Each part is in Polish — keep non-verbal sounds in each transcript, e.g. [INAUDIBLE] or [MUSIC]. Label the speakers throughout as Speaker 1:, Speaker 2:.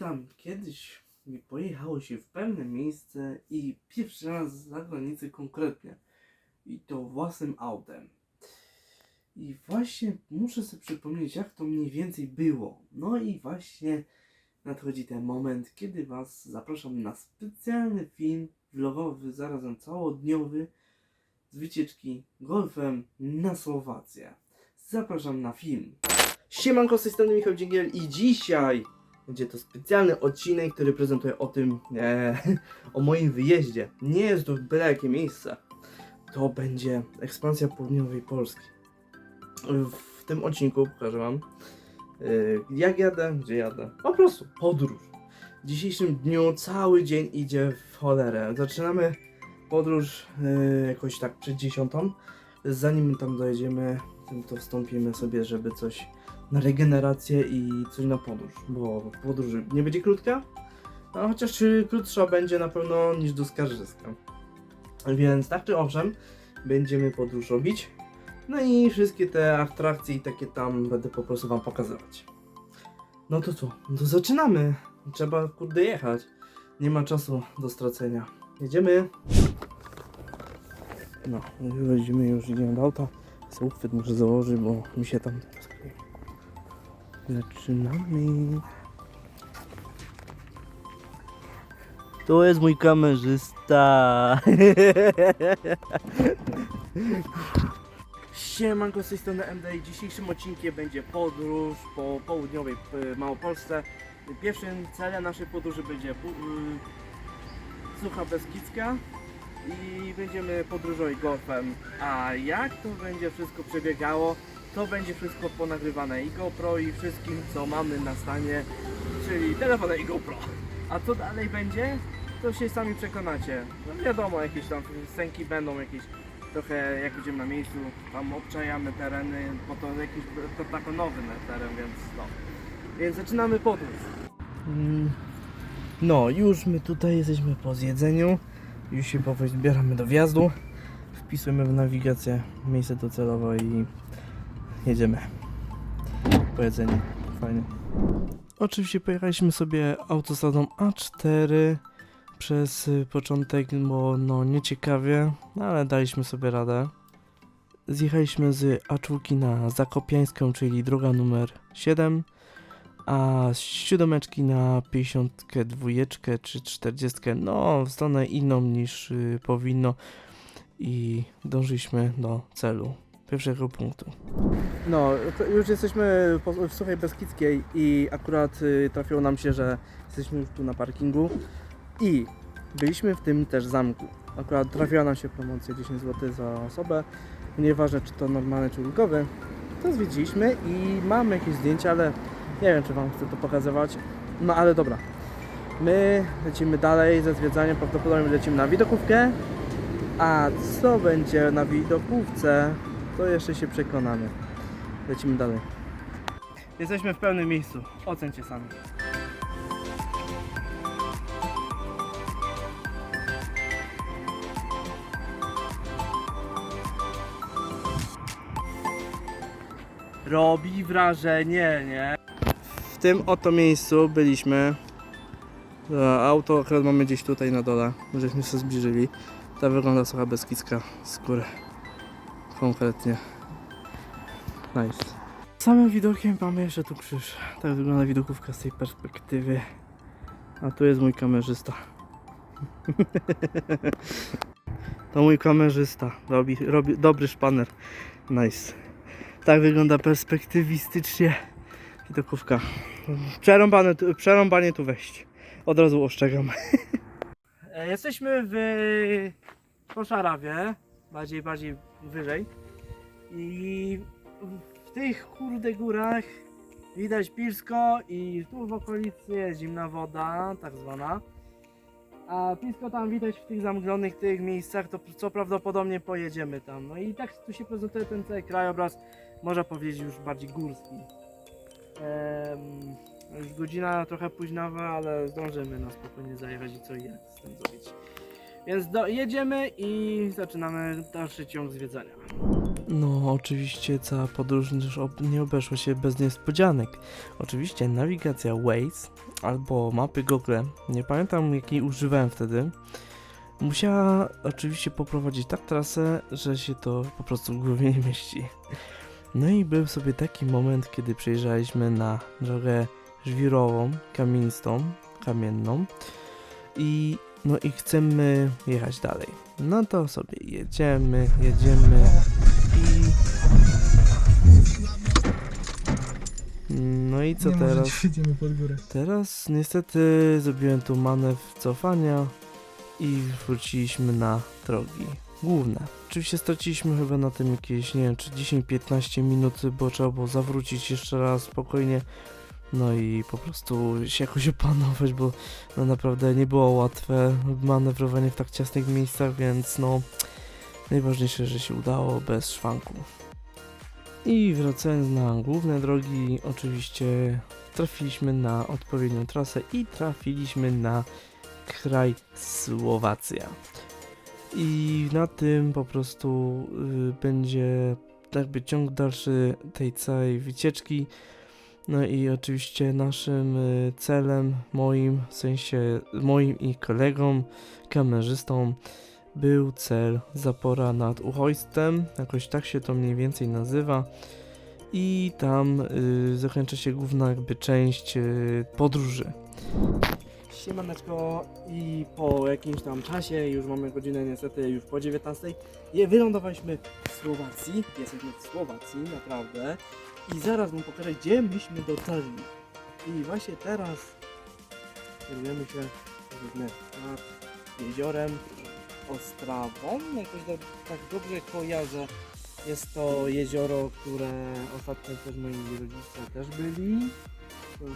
Speaker 1: Pamiętam kiedyś mi pojechało się w pewne miejsce i pierwszy raz za granicę konkretnie. I to własnym autem. I właśnie muszę sobie przypomnieć, jak to mniej więcej było. No i właśnie nadchodzi ten moment, kiedy Was zapraszam na specjalny film vlogowy, zarazem całodniowy z wycieczki golfem na Słowację. Zapraszam na film. Siemanko, z tej strony Michał Dzięgiel i dzisiaj będzie to specjalny odcinek, który prezentuje o tym, e, [LAUGHS] o moim wyjeździe. Nie jest to byle jakie miejsce. To będzie ekspansja południowej Polski. W tym odcinku pokażę Wam, e, jak jadę, gdzie jadę. Po prostu podróż. W dzisiejszym dniu cały dzień idzie w cholerę. Zaczynamy podróż e, jakoś tak przed dziesiątą. Zanim tam dojedziemy, to wstąpimy sobie, żeby coś na regenerację i coś na podróż, bo podróż nie będzie krótka, a chociaż y, krótsza będzie na pewno niż do Skarżyska. Więc tak czy owszem, będziemy podróż robić. No i wszystkie te atrakcje i takie tam będę po prostu wam pokazywać. No to co? No to zaczynamy. Trzeba kurde jechać. Nie ma czasu do stracenia. Jedziemy. No, wychodzimy już, idziemy do auta. Sobie muszę założyć, bo mi się tam. Zaczynamy. To jest mój kamerzysta. [LAUGHS] Siemanko z tej strony MD i dzisiejszym odcinkiem będzie podróż po południowej e, Małopolsce. Pierwszym celem naszej podróży będzie y, Sucha Beskidzka i będziemy podróżować golfem. A jak to będzie wszystko przebiegało, to będzie wszystko ponagrywane i GoPro i wszystkim co mamy na stanie, czyli telefonem i GoPro. A co dalej będzie, to się sami przekonacie. No wiadomo, jakieś tam scenki będą, jakieś trochę jak będziemy na miejscu, tam obczajamy tereny, bo to jakiś to taki nowy teren, więc no. Więc zaczynamy podróż. No, już my tutaj jesteśmy po zjedzeniu. Już się powoli zbieramy do wjazdu. Wpisujemy w nawigację miejsce docelowe i jedziemy. Po jedzeniu. Fajnie. Oczywiście pojechaliśmy sobie autostradą A4 przez początek, bo no nieciekawie, ale daliśmy sobie radę. Zjechaliśmy z A4 na Zakopiańską, czyli droga numer 7, a z siódemeczki na 52 czy 40, no w stronę inną niż y, powinno i dążyliśmy do celu, pierwszego punktu. No, już jesteśmy w Suchej Beskidzkiej i akurat y, trafiło nam się, że jesteśmy już tu na parkingu i byliśmy w tym też zamku. Akurat trafiła nam się promocja 10 zł za osobę, nieważne czy to normalny czy ulgowy, to zwiedziliśmy i mamy jakieś zdjęcia, ale nie wiem czy Wam chcę to pokazywać, no ale dobra. My lecimy dalej ze zwiedzaniem, prawdopodobnie lecimy na widokówkę, a co będzie na widokówce, to jeszcze się przekonamy. Lecimy dalej. Jesteśmy w pełnym miejscu. Ocencie sami. Robi wrażenie, nie? W tym oto miejscu byliśmy. E, Auto akurat mamy gdzieś tutaj na dole. Żeśmy się zbliżyli. Ta wygląda Sucha Beskidzka z góry. Konkretnie. Nice. Samym widokiem mamy jeszcze tu krzyż. Tak wygląda widokówka z tej perspektywy. A tu jest mój kamerzysta. [LAUGHS] To mój kamerzysta. Robi, robi dobry szpaner. Nice. Tak wygląda perspektywistycznie widokówka. Przerąbane, tu- przerąbanie tu wejść. Od razu ostrzegam. [LAUGHS] E, Jesteśmy w Koszarawie, bardziej, bardziej wyżej. I w tych kurde górach widać Pilsko i tu w okolicy jest zimna woda, tak zwana. A Pilsko tam widać w tych zamglonych tych miejscach, to co prawdopodobnie pojedziemy tam. No i tak tu się prezentuje ten cały krajobraz, można powiedzieć już bardziej górski. Em, już godzina trochę późnawa, ale zdążymy na spokojnie zajechać i co i jak z tym zrobić. Więc do, jedziemy i zaczynamy dalszy ciąg zwiedzania. No, oczywiście cała podróż nie obeszła się bez niespodzianek. Oczywiście nawigacja Waze albo mapy Google, nie pamiętam jakiej używałem wtedy, musiała oczywiście poprowadzić tak trasę, że się to po prostu w głowie nie mieści. No i był sobie taki moment, kiedy przejeżdżaliśmy na drogę żwirową, kamienistą, kamienną i no i chcemy jechać dalej. No to sobie jedziemy, jedziemy i... No i co
Speaker 2: nie
Speaker 1: teraz?
Speaker 2: Idziemy pod górę.
Speaker 1: Teraz niestety zrobiłem tu manewr cofania i wróciliśmy na drogi główne. Oczywiście straciliśmy chyba na tym jakieś, nie wiem, czy 10-15 minut, bo trzeba było zawrócić jeszcze raz spokojnie. No i po prostu się jakoś [LAUGHS] opanować, bo no naprawdę nie było łatwe manewrowanie w tak ciasnych miejscach, więc no najważniejsze, że się udało bez szwanku. I wracając na główne drogi, oczywiście trafiliśmy na odpowiednią trasę i trafiliśmy na kraj Słowacja. I na tym po prostu y, będzie jakby ciąg dalszy tej całej wycieczki. No i oczywiście naszym y, celem, moim, w sensie moim i kolegą, kamerzystą, był cel Zapora nad Uchojstem, jakoś tak się to mniej więcej nazywa. I tam y, się główna jakby część y, podróży.
Speaker 3: Siemaneczko i po jakimś tam czasie, już mamy godzinę niestety już po 19, je- wylądowaliśmy w Słowacji, jesteśmy w Słowacji naprawdę i zaraz wam pokażę gdzie myśmy dotarli. I właśnie teraz kierujemy się nad jeziorem Ostrawą, jakoś tak, tak dobrze kojarzę. Jest to jezioro, które ostatnio też moi rodzice też byli.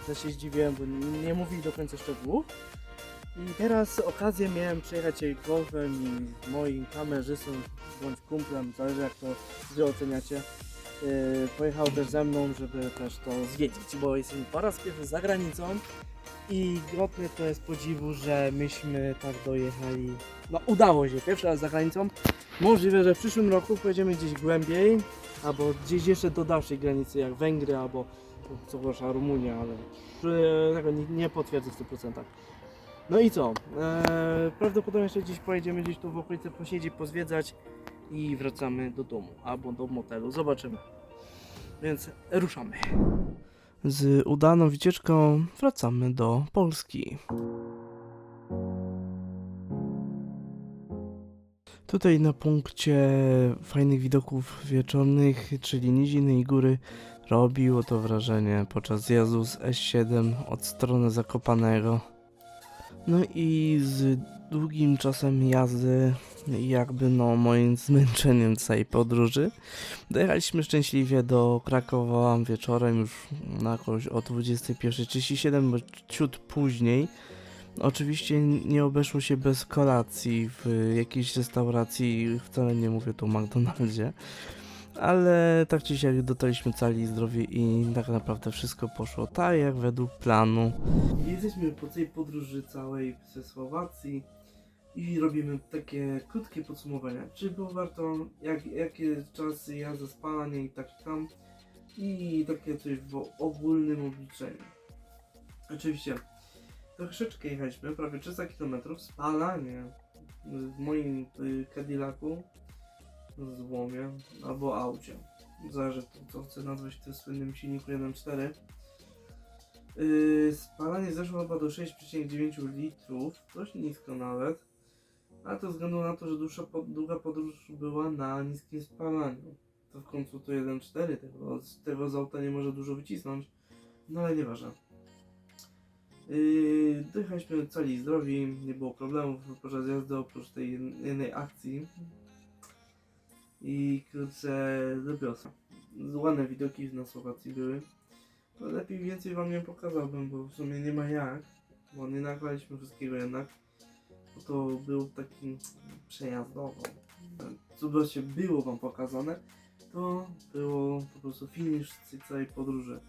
Speaker 3: Też się zdziwiłem, bo nie mówili do końca szczegółów. I teraz okazję miałem przejechać jej golfem i moim kamerzystą bądź kumplem, zależy jak to wy oceniacie. Yy, pojechał też ze mną, żeby też to zwiedzić, bo jesteśmy po raz pierwszy za granicą i godne to jest podziwu, że myśmy tak dojechali. No udało się, pierwszy raz za granicą. Możliwe, że w przyszłym roku pojedziemy gdzieś głębiej, albo gdzieś jeszcze do dalszej granicy, jak Węgry, albo co gorsza Rumunia, ale tego nie, nie potwierdzę w 100%. No i co? E, prawdopodobnie jeszcze gdzieś pojedziemy gdzieś tu w okolicy posiedzieć, pozwiedzać i wracamy do domu albo do motelu. Zobaczymy. Więc ruszamy.
Speaker 1: Z udaną wycieczką wracamy do Polski. Tutaj na punkcie fajnych widoków wieczornych, czyli Niziny i Góry, robiło to wrażenie podczas zjazdu z S7 od strony Zakopanego. No i z długim czasem jazdy, jakby no moim [LAUGHS] zmęczeniem całej podróży, Dojechaliśmy szczęśliwie do Krakowa wieczorem już na jakoś o 21.37, bo ciut później. Oczywiście nie obeszło się bez kolacji w jakiejś restauracji, wcale nie mówię tu o McDonaldzie, ale tak czy siak dotarliśmy cali i zdrowi i tak naprawdę wszystko poszło tak jak według planu. Jesteśmy po tej podróży całej ze Słowacji i robimy takie krótkie podsumowania. Czy było warto, jak, jakie czasy jazdy spalanie i tak tam i takie coś w ogólnym obliczeniu. Oczywiście troszeczkę jechaliśmy, prawie 300 km spalanie w moim y, Cadillacu złomie albo aucie. Zależy co chcę nazwać tym słynnym silniku 1.4. Yy, spalanie zeszło chyba do 6,9 litrów, dość nisko nawet. A to ze względu na to, że dłuższa, pod- długa podróż była na niskim spalaniu. To w końcu to 1.4, tego, tego z auta nie może dużo wycisnąć. No ale nieważne. Yy, dojechaliśmy cali zdrowi, nie było problemów podczas jazdy oprócz tej jed- jednej akcji. I kurczę, lebiosa. Ładne widoki na Słowacji były. No, lepiej więcej wam nie pokazałbym, bo w sumie nie ma jak. Bo nie nagraliśmy wszystkiego jednak. Bo to był taki przejazdowo. Co właśnie było wam pokazane, to było po prostu finish tej całej podróży.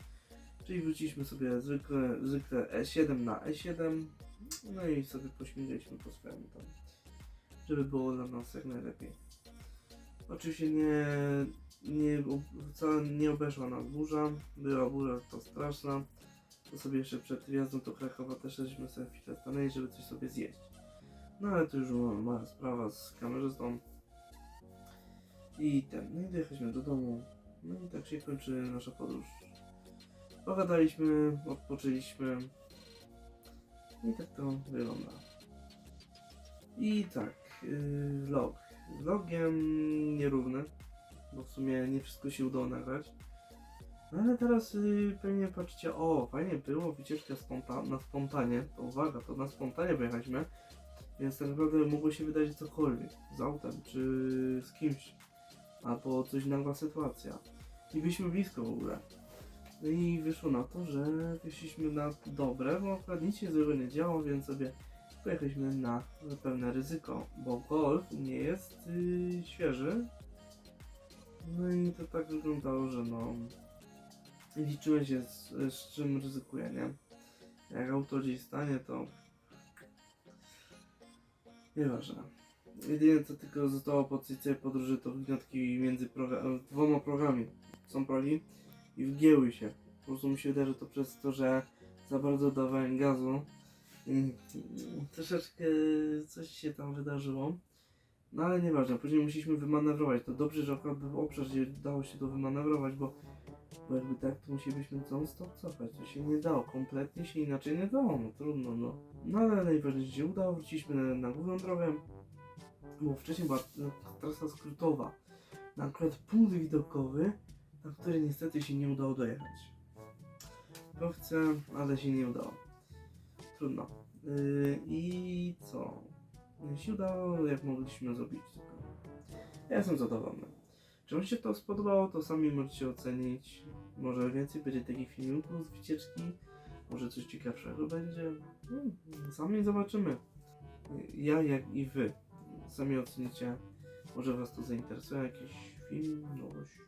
Speaker 1: Czyli wróciliśmy sobie zwykle, zwykle E7 na E7. No i sobie pośmigaliśmy po swojemu tam. Żeby było dla nas jak najlepiej. Oczywiście nie, nie, nie obeszła nas burza. Była burza to straszna. To sobie jeszcze przed wjazdem do Krakowa też żeśmy sobie chwilę stanęli, żeby coś sobie zjeść. No ale to już mała sprawa z kamerzystą. I ten, no i dojechaliśmy do domu. No i tak się kończy nasza podróż. Pogadaliśmy, odpoczęliśmy. I tak to wygląda. I tak, yy, vlog. Vlogiem nierówny, bo w sumie nie wszystko się udało nagrać. No ale teraz yy, pewnie patrzcie, o, fajnie było, wycieczka sponta- na spontanie. To uwaga, to na spontanie pojechaliśmy. Więc tak naprawdę mogło się wydarzyć cokolwiek. Z autem, czy z kimś. Albo coś nagła sytuacja. I byliśmy blisko w ogóle. No i wyszło na to, że wyszliśmy na dobre, bo akurat nic się złego nie działo, więc sobie pojechaliśmy na pewne ryzyko, bo golf nie jest yy, świeży. No i to tak wyglądało, że no liczyłem się z, z czym ryzykuję, nie? Jak auto gdzieś stanie, to nieważne. Jedynie co tylko zostało po tej podróży to wygnotki między dwoma progami. Są progi i wgięły się. Po prostu mi się wydaje, że to przez to, że za bardzo dawałem gazu. I troszeczkę coś się tam wydarzyło. No ale nieważne, później musieliśmy wymanewrować. To dobrze, że akurat był obszar, gdzie dało się to wymanewrować, bo, bo jakby tak, to musielibyśmy non stop cofać. To się nie dało, kompletnie się inaczej nie dało, no trudno, no. No ale najważniejsze się udało, wróciliśmy na, na główną drogę, bo wcześniej była trasa skrótowa. Na akurat punkt widokowy, na który niestety się nie udało dojechać. To chcę, ale się nie udało. Trudno. Yy, I co? się udało, jak mogliśmy zrobić tylko. Ja jestem zadowolony. Czy Wam się to spodobało, to sami możecie ocenić. Może więcej będzie takich filmików z wycieczki. Może coś ciekawszego będzie. Hmm, sami zobaczymy. Ja, jak i Wy. Sami ocenicie. Może Was to zainteresuje, jakiś film, nowość.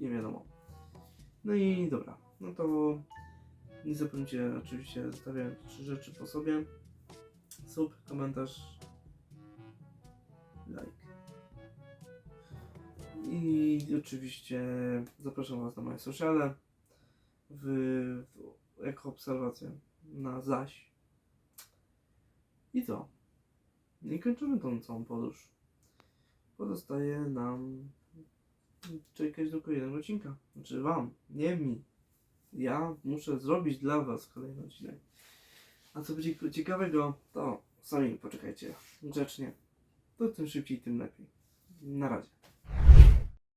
Speaker 1: Nie wiadomo. No i dobra. No to nie zapomnijcie oczywiście zostawiać trzy rzeczy po sobie. Sub, komentarz, like. I oczywiście zapraszam Was na moje sociale w, w, jako obserwację na zaś. I co? Nie kończymy tą całą podróż. Pozostaje nam czekać do kolejnego odcinka. Znaczy Wam, nie mi. Ja muszę zrobić dla Was kolejny odcinek. A co będzie ciekawego, to sami poczekajcie grzecznie. To tym szybciej, tym lepiej. Na razie.